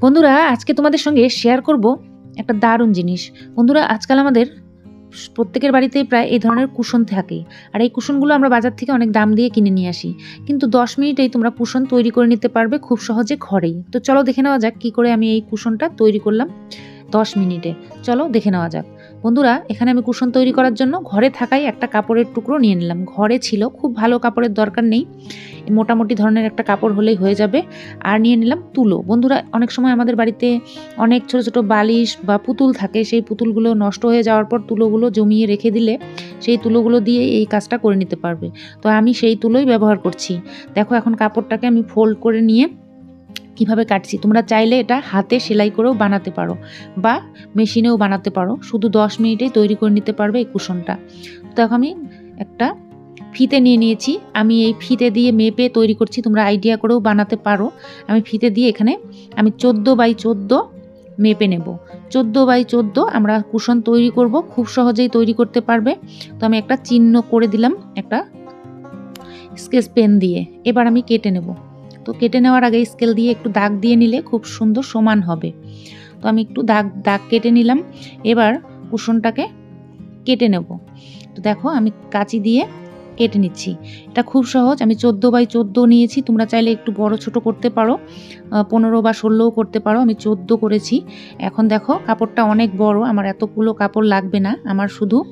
বন্ধুরা, আজকে তোমাদের সঙ্গে শেয়ার করব একটা দারুণ জিনিস। বন্ধুরা, আজকাল আমাদের প্রত্যেকের বাড়িতেই প্রায় এই ধরনের কুশন থাকে। আর এই কুশনগুলো আমরা বাজার থেকে অনেক দাম দিয়ে কিনে নিয়ে আসি। কিন্তু দশ মিনিটেই তোমরা কুশন তৈরি করে নিতে পারবে খুব সহজে ঘরেই। তো চলো দেখে নেওয়া যাক কী করে আমি এই কুশনটা তৈরি করলাম দশ মিনিটে। চলো দেখে নেওয়া যাক। বন্ধুরা, এখানে আমি কুশন তৈরি করার জন্য ঘরে থাকাই একটা কাপড়ের টুকরো নিয়ে নিলাম। ঘরে ছিল, খুব ভালো কাপড়ের দরকার নেই। মোটামুটি ধরনের একটা কাপড় হলেই হয়ে যাবে। আর নিয়ে নিলাম তুলো। বন্ধুরা, অনেক সময় আমাদের বাড়িতে অনেক ছোট ছোট বালিশ বা পুতুল থাকে, সেই পুতুলগুলো নষ্ট হয়ে যাওয়ার পর তুলোগুলো জমিয়ে রেখে দিলে সেই তুলোগুলো দিয়ে এই কাজটা করে নিতে পারবে। তো আমি সেই তুলোই ব্যবহার করছি। দেখো, এখন কাপড়টাকে আমি ফোল্ড করে নিয়ে কীভাবে কাটছি? তোমরা চাইলে এটা হাতে সেলাই করেও বানাতে পারো বা মেশিনেও বানাতে পারো। শুধু দশ মিনিটেই তৈরি করে নিতে পারবে এই কুশনটা। তো এখন আমি একটা ফিতে নিয়ে নিয়েছি। আমি এই ফিতে দিয়ে মেপে তৈরি করছি। তোমরা আইডিয়া করেও বানাতে পারো। আমি ফিতে দিয়ে এখানে আমি চোদ্দ বাই চোদ্দ মেপে নেব। চোদ্দ বাই চোদ্দ আমরা কুশন তৈরি করব। খুব সহজেই তৈরি করতে পারবে। তো আমি একটা চিহ্ন করে দিলাম একটা স্কেচ পেন দিয়ে। এবার আমি কেটে নেব। তো কেটে নেওয়ার আগে স্কেল দিয়ে একটু দাগ দিয়ে নিলে খুব সুন্দর সমান হবে। তো আমি একটু দাগ দাগ কেটে নিলাম। এবার কুশনটাকে কেটে নেব। তো দেখো আমি কাঁচি দিয়ে কেটে নিচ্ছি। এটা খুব সহজ। আমি চোদ্দ বাই চোদ্দ নিয়েছি। তোমরা চাইলে একটু বড়, ছোট করতে পারো। পনেরো বা ষোলোও করতে পারো। আমি চোদ্দ করেছি। এখন দেখো কাপড়টা অনেক বড়। আমার এতগুলো কাপড় লাগবে না। আমার শুধু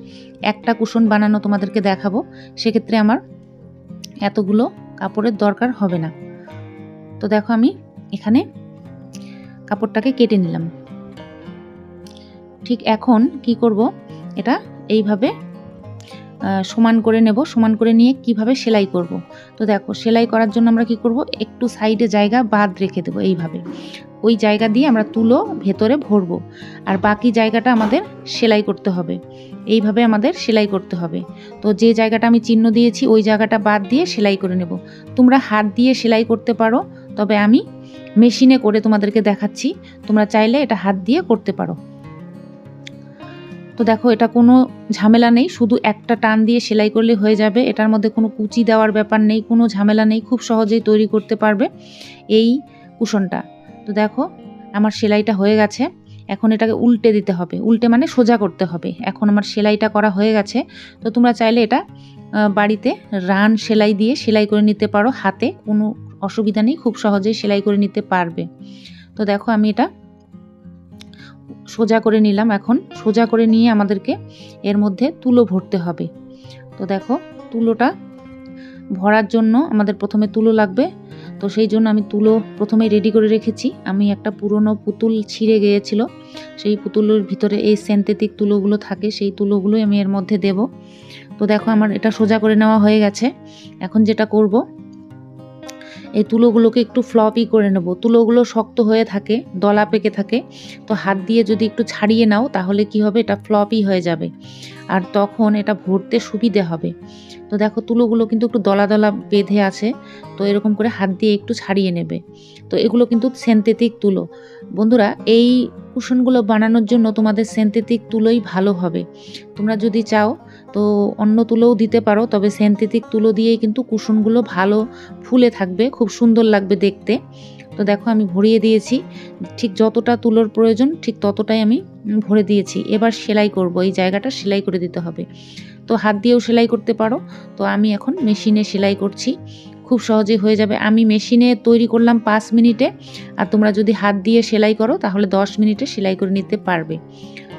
একটা কুশন বানানো তোমাদেরকে দেখাবো। সেক্ষেত্রে আমার এতগুলো কাপড়ের দরকার হবে না। তো দেখো আমি এখানে কাপড়টাকে কেটে নিলাম। ঠিক এখন কি করব? এটা এইভাবে সমান করে নেব। সমান করে নিয়ে কীভাবে সেলাই করব? তো দেখো, সেলাই করার জন্য আমরা কি করব? একটু সাইডে জায়গা বাদ রেখে দেবো এইভাবে। ওই জায়গা দিয়ে আমরা তুলো, ভেতরে ভরবো। আর বাকি জায়গাটা আমাদের সেলাই করতে হবে। এইভাবে আমাদের সেলাই করতে হবে। তো যে জায়গাটা আমি চিহ্ন দিয়েছি, ওই জায়গাটা বাদ দিয়ে সেলাই করে নেব। তোমরা হাত দিয়ে সেলাই করতে পারো। তবে আমি মেশিনে করে তোমাদেরকে দেখাচ্ছি। তোমরা চাইলে এটা হাত দিয়ে করতে পারো। তো দেখো, এটা কোনো ঝামেলা নেই। শুধু একটা টান দিয়ে সেলাই করলে হয়ে যাবে। এটার মধ্যে কোনো কুচি দেওয়ার ব্যাপার নেই, কোনো ঝামেলা নেই। খুব সহজেই তৈরি করতে পারবে এই কুশনটা। তো দেখো, আমার সেলাইটা হয়ে গেছে। এখন এটাকে উল্টে দিতে হবে। উল্টে মানে সোজা করতে হবে। এখন আমার সেলাইটা করা হয়ে গেছে। তো তোমরা চাইলে এটা বাড়িতে রান সেলাই দিয়ে সেলাই করে নিতে পারো। হাতে কোনো অসুবিধা নেই, খুব সহজেই সেলাই করে নিতে পারবে। তো দেখো আমি এটা সোজা করে নিলাম এখন। সোজা করে নিয়ে আমাদেরকে এর মধ্যে তুলো ভরতে হবে। তো দেখো তুলোটা ভরার জন্য আমাদের প্রথমে তুলো লাগবে। তো সেই জন্য আমি তুলো প্রথমে রেডি করে রেখেছি। আমি একটা পুরনো পুতুল ছিঁড়ে গিয়েছিল। সেই পুতুলের ভিতরে এই সেন্থেটিক তুলোগুলো থাকে, সেই তুলোগুলোই আমি এর মধ্যে দেব। তো দেখো আমার এটা সোজা করে নেওয়া হয়ে গেছে। এখন যেটা করব এই তুলোগুলোকে একটু ফ্লপই করে নেব। তুলোগুলো শক্ত হয়ে থাকে দলা পেকে থাকে। তো হাত দিয়ে যদি একটু ছাড়িয়ে নাও, তাহলে কি হবে? এটা ফ্লপই হয়ে যাবে। আর তখন এটা ভরতে সুবিধে হবে। তো দেখো, তুলোগুলো কিন্তু একটু দলা দলা বেঁধে আছে। তো এরকম করে হাত দিয়ে একটু ছাড়িয়ে নেবে। তো এগুলো কিন্তু সেন্থেটিক তুলো। বন্ধুরা, এই কুশনগুলো বানানোর জন্য তোমাদের সেন্থেটিক তুলোই ভালো হবে। তোমরা যদি চাও তো অন্য তুলোও দিতে পারো, তবে সেন্থেটিক তুলো দিয়েই কিন্তু কুশনগুলো ভালো ফুলে থাকবে, খুব সুন্দর লাগবে দেখতে। তো দেখো আমি ভরিয়ে দিয়েছি, ঠিক যতটা তুলোর প্রয়োজন ঠিক ততটাই আমি ভরে দিয়েছি। এবার সেলাই করব, এই জায়গাটা সেলাই করে দিতে হবে। তো হাত দিয়েও সেলাই করতে পারো, তো আমি এখন মেশিনে সেলাই করছি, খুব সহজে হয়ে যাবে। আমি মেশিনে তৈরি করলাম পাঁচ মিনিটে, আর তোমরা যদি হাত দিয়ে সেলাই করো তাহলে দশ মিনিটে সেলাই করে নিতে পারবে।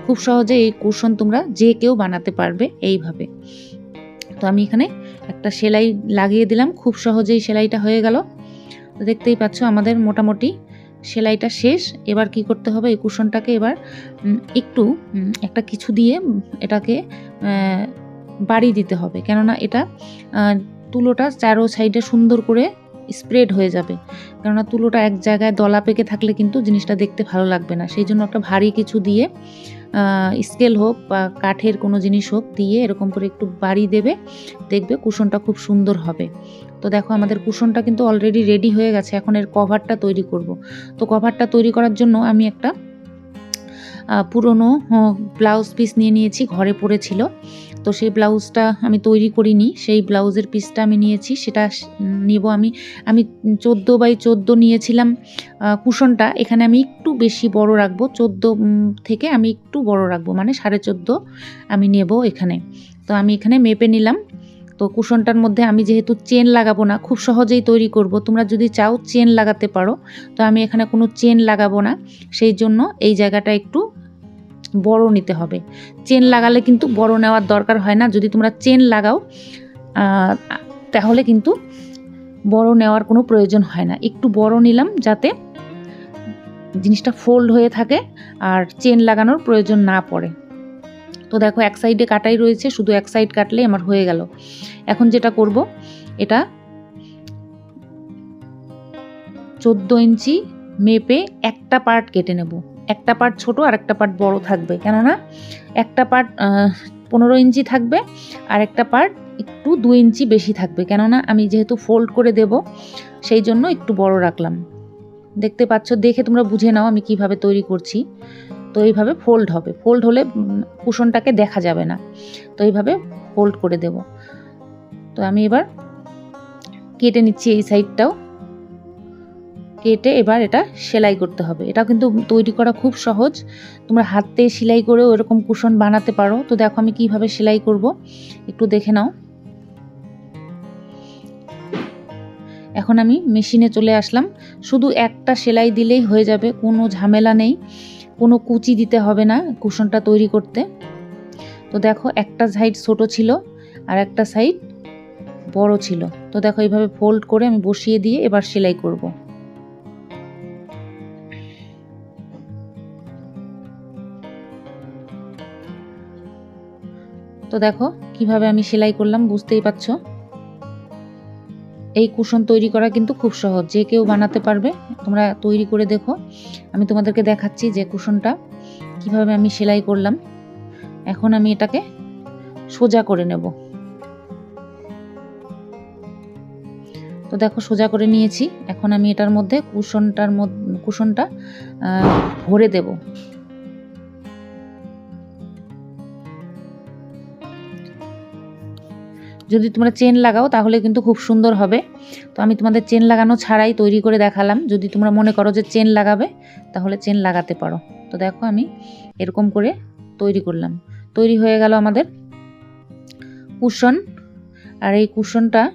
খুব সহজে এই কুশন তোমরা যে কেউ বানাতে পারবে এইভাবে। তো আমি এখানে একটা সেলাই লাগিয়ে দিলাম, খুব সহজেই সেলাইটা হয়ে গেল। দেখতেই পাচ্ছ আমাদের মোটামুটি সেলাইটা শেষ। এবার কি করতে হবে, এই কুশনটাকে এবার একটু একটা কিছু দিয়ে এটাকে বাড়ি দিতে হবে। কেননা এটা তুলোটা চারো সাইডে সুন্দর করে স্প্রেড হয়ে যাবে। কেননা তুলোটা এক জায়গায় দলা পেকে থাকলে কিন্তু জিনিসটা দেখতে ভালো লাগবে না। সেই জন্য একটা ভারী কিছু দিয়ে স্কেল হোক বা কাঠের কোনো জিনিস হোক দিয়ে এরকম করে একটু বাড়ি দেবে, দেখবে কুশনটা খুব সুন্দর হবে। তো দেখো আমাদের কুশনটা কিন্তু অলরেডি রেডি হয়ে গেছে, এখন এর কভারটা তৈরি করব। তো কভারটা তৈরি করার জন্য আমি একটা পুরনো ব্লাউজ পিস নিয়ে নিয়েছি, ঘরে পড়েছিল। তো সেই ব্লাউজটা আমি তৈরি করিনি, সেই ব্লাউজের পিসটা আমি নিয়েছি, সেটা নেব আমি আমি চোদ্দ বাই চোদ্দ নিয়েছিলাম কুশনটা, এখানে আমি একটু বেশি বড় রাখব, চোদ্দ থেকে আমি একটু বড় রাখব মানে সাড়ে চোদ্দ আমি নেব এখানে। তো আমি এখানে মেপে নিলাম, তো কুশনটার মধ্যে আমি যেহেতু চেন লাগাবো না, খুব সহজেই তৈরি করব, তোমরা যদি চাও চেন লাগাতে পারো, তো আমি এখানে কোনো চেন লাগাবো না, সেই জন্য এই জায়গাটা একটু বড় নিতে হবে। চেন লাগালে কিন্তু বড় নেওয়ার দরকার হয় না। যদি তোমরা চেন লাগাও তাহলে কিন্তু বড় নেওয়ার কোনো প্রয়োজন হয় না। একটু বড় নিলাম যাতে জিনিসটা ফোল্ড হয়ে থাকে আর চেন লাগানোর প্রয়োজন না পড়ে। তো দেখো, এক সাইডে কাটাই রয়েছে, শুধু এক সাইড কাটলে আমার হয়ে গেল। এখন যেটা করব, এটা চোদ্দ ইঞ্চি মেপে একটা পার্ট কেটে নেব। একটা পার্ট ছোট আর একটা পার্ট বড় থাকবে। কেননা একটা পার্ট পনেরো ইঞ্চি থাকবে আর একটা পার্ট একটু দু ইঞ্চি বেশি থাকবে। কেননা আমি যেহেতু ফোল্ড করে দেব, সেই জন্য একটু বড় রাখলাম। দেখতে পাচ্ছ, দেখে তোমরা বুঝে নাও আমি কীভাবে তৈরি করছি। তো এইভাবে ফোল্ড হবে। ফোল্ড হলে কুশনটাকে দেখা যাবে না। তো এইভাবে ফোল্ড করে দেব। তো আমি এবার কেটে নিচ্ছি এই সাইডটাও কেটে এবার এটা সেলাই করতে হবে। এটা কিন্তু তৈরি করা খুব সহজ। তোমরা হাতে সেলাই করেও এরকম কুশন বানাতে পারো। তো দেখো আমি কীভাবে সেলাই করব। একটু দেখে নাও। এখন আমি মেশিনে চলে আসলাম। শুধু একটা সেলাই দিলেই হয়ে যাবে। কোনো ঝামেলা নেই। কোনো কুচি দিতে হবে না কুশনটা তৈরি করতে। তো দেখো একটা সাইড ছোট ছিল আর একটা সাইড বড় ছিল। তো দেখো এইভাবে ফোল্ড করে আমি বসিয়ে দিয়ে এবার সেলাই করব। তো দেখো, কীভাবে আমি সেলাই করলাম বুঝতেই পারছ? এই কুশন তৈরি করা কিন্তু খুব সহজ, যে কেউ বানাতে পারবে, তোমরা তৈরি করে দেখো। আমি তোমাদেরকে দেখাচ্ছি যে কুশনটা, কীভাবে আমি সেলাই করলাম। এখন আমি এটাকে সোজা করে নেব। তো দেখো, সোজা করে নিয়েছি। এখন আমি এটার মধ্যে কুশনটার মধ্যে, কুশনটা ভরে দেব। যদি তোমরা চেন লাগাও, তাহলে কিন্তু খুব সুন্দর হবে। তো আমি তোমাদের চেন লাগানো ছাড়াই তৈরি করে দেখালাম। যদি তোমরা মনে করো যে চেন লাগাবে, তাহলে চেন লাগাতে পারো। তো দেখো আমি এরকম করে তৈরি করলাম। তৈরি হয়ে গেল আমাদের কুশন। আর এই কুশনটা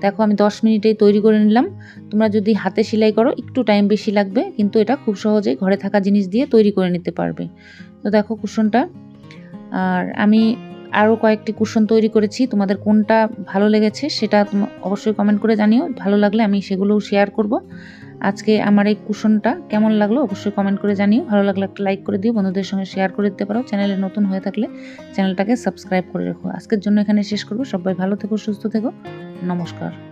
দেখো আমি দশ মিনিটেই তৈরি করে নিলাম। তোমরা যদি হাতে সেলাই করো, একটু টাইম বেশি লাগবে, কিন্তু এটা খুব সহজেই ঘরে থাকা জিনিস দিয়ে তৈরি করে নিতে পারবে। তো দেখো কুশনটা। আর আমি আরও কয়েকটি কুশন তৈরি করেছি। তোমাদের কোনটা ভালো লেগেছে সেটা অবশ্যই কমেন্ট করে জানিও। ভালো লাগলে আমি সেগুলোও শেয়ার করব। আজকে আমার এই কুশনটা কেমন লাগল অবশ্যই কমেন্ট করে জানিও। ভালো লাগলে একটা লাইক করে দিও। বন্ধুদের সঙ্গে শেয়ার করে দিতে পারো। চ্যানেলে নতুন হয়ে থাকলে চ্যানেলটাকে সাবস্ক্রাইব করে রেখো। আজকের জন্য এখানে শেষ করব। সবাই ভালো থেকো, সুস্থ থেকো। নমস্কার।